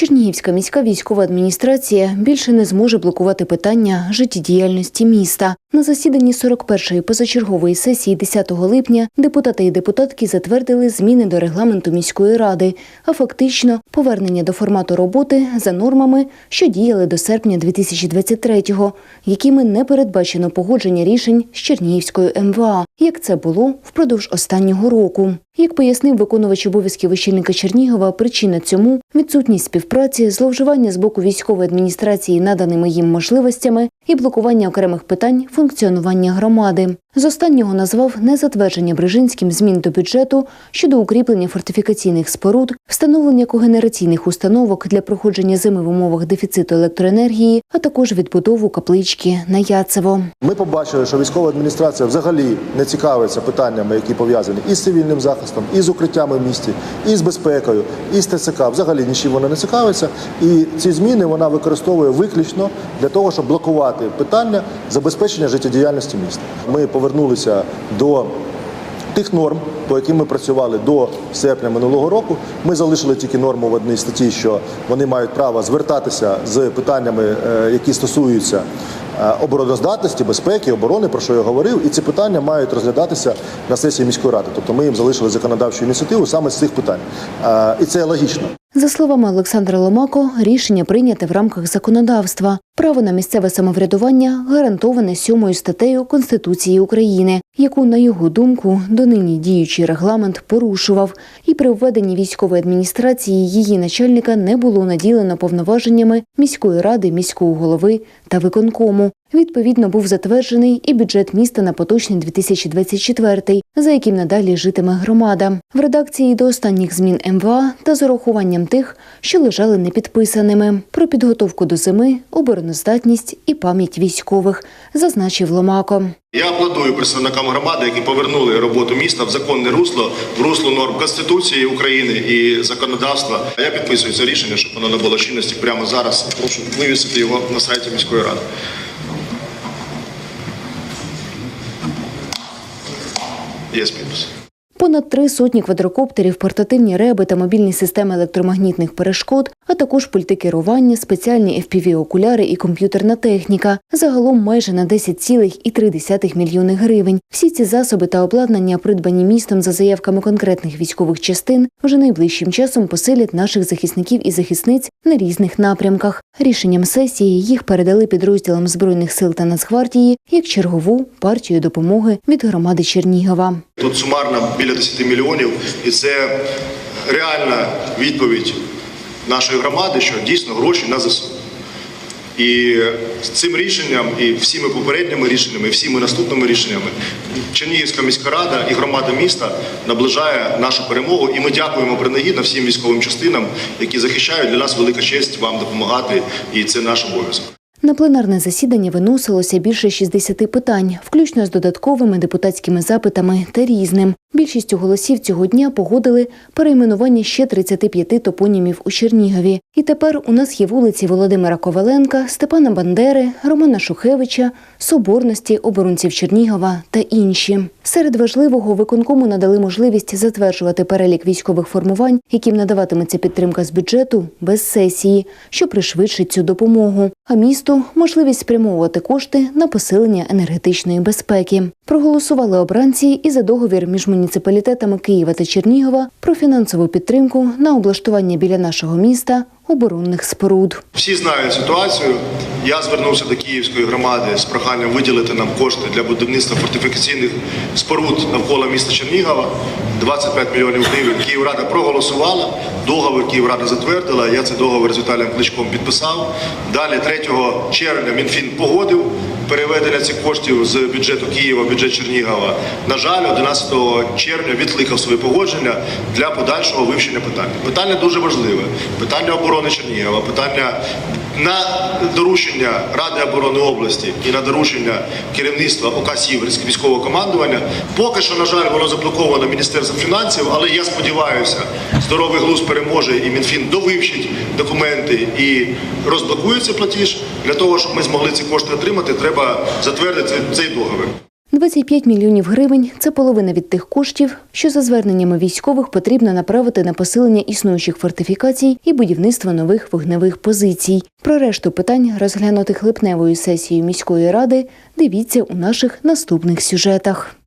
Чернігівська міська військова адміністрація більше не зможе блокувати питання життєдіяльності міста. На засіданні 41-ї позачергової сесії 10 липня депутати і депутатки затвердили зміни до регламенту міської ради, а фактично повернення до формату роботи за нормами, що діяли до серпня 2023-го, якими не передбачено погодження рішень з Чернігівською МВА, як це було впродовж останнього року. Як пояснив виконувач обов'язків очільника Чернігова, причина цьому відсутність співпраці, зловживання з боку військової адміністрації наданими їм можливостями і блокування окремих питань функціонування громади. З останнього назвав незатвердження Брижинським змін до бюджету щодо укріплення фортифікаційних споруд, встановлення когенераційних установок для проходження зими в умовах дефіциту електроенергії, а також відбудову каплички на Яцево. Ми побачили, що військова адміністрація взагалі не цікавиться питаннями, які пов'язані і з цивільним захистом, і з укриттями в місті, і з безпекою, і з ТЦК. Взагалі нічим вона не цікавиться. І ці зміни вона використовує виключно для того, щоб блокувати питання забезпечення життєдіяльності міста. Ми повернулися до тих норм, по яким ми працювали до серпня минулого року. Ми залишили тільки норму в одній статті, що вони мають право звертатися з питаннями, е, які стосуються е, обороноздатності, безпеки, оборони, про що я говорив, і ці питання мають розглядатися на сесії міської ради. Тобто ми їм залишили законодавчу ініціативу саме з цих питань. Е, І це логічно. За словами Олександра Ломако, рішення прийняте в рамках законодавства. Право на місцеве самоврядування гарантоване сьомою статтею Конституції України, яку, на його думку, донині діючий регламент порушував. І при введенні військової адміністрації її начальника не було наділено повноваженнями міської ради, міського голови та виконкому. Відповідно, був затверджений і бюджет міста на поточний 2024, за яким надалі житиме громада. В редакції до останніх змін МВА та з урахуванням тих, що лежали непідписаними. Про підготовку до зими, обороноздатність і пам'ять військових, зазначив Ломако. Я аплодую представникам громади, які повернули роботу міста в законне русло, в русло норм Конституції України і законодавства. Я підписую це рішення, щоб воно набуло чинності прямо зараз. Прошу вивісити його на сайті міської ради. Є підпис. Понад три сотні квадрокоптерів, портативні реби та мобільні системи електромагнітних перешкод, а також пульти керування, спеціальні FPV-окуляри і комп'ютерна техніка. Загалом майже на 10,3 мільйони гривень. Всі ці засоби та обладнання, придбані містом за заявками конкретних військових частин, вже найближчим часом посилять наших захисників і захисниць на різних напрямках. Рішенням сесії їх передали підрозділам збройних сил та Нацгвардії як чергову партію допомоги від громади Чернігова. Тут сумарно біля 10 мільйонів, і це реальна відповідь нашої громади, що дійсно гроші на ЗСУ. І цим рішенням, і всіми попередніми рішеннями, і всіми наступними рішеннями Чернігівська міська рада і громада міста наближає нашу перемогу. І ми дякуємо принагідно всім військовим частинам, які захищають для нас велика честь вам допомагати, і це наш обов'язок. На пленарне засідання виносилося більше 60 питань, включно з додатковими депутатськими запитами та різним. Більшістю голосів цього дня погодили перейменування ще 35 топонімів у Чернігові. І тепер у нас є вулиці Володимира Коваленка, Степана Бандери, Романа Шухевича, Соборності, оборонців Чернігова та інші. Серед важливого виконкому надали можливість затверджувати перелік військових формувань, яким надаватиметься підтримка з бюджету без сесії, що пришвидшить цю допомогу. А місту можливість спрямовувати кошти на посилення енергетичної безпеки. Проголосували обранці і за договір між муніципалітетами Києва та Чернігова про фінансову підтримку на облаштування біля нашого міста оборонних споруд. Всі знають ситуацію. Я звернувся до Київської громади з проханням виділити нам кошти для будівництва фортифікаційних споруд навколо міста Чернігова. 25 мільйонів гривень. Київрада проголосувала. Договір Київрада затвердила. Я цей договір з Віталієм Кличком підписав. Далі 3 червня Мінфін погодив переведення цих коштів з бюджету Києва в бюджет Чернігова. На жаль, 11 червня відкликав своє погодження для подальшого вивчення питання. Питання дуже важливе. Питання оборони Чернігова, питання на доручення Ради оборони області і на доручення керівництва ОК Сіверськ військового командування. Поки що, на жаль, воно заблоковано Міністерством фінансів, але я сподіваюся, здоровий глузд переможе і Мінфін довивчить документи і розблокує цей платіж. Для того, щоб ми змогли ці кошти отримати, треба затвердити цей договір. 25 мільйонів гривень це половина від тих коштів, що за зверненнями військових потрібно направити на посилення існуючих фортифікацій і будівництво нових вогневих позицій. Про решту питань, розглянутих липневою сесією міської ради, дивіться у наших наступних сюжетах.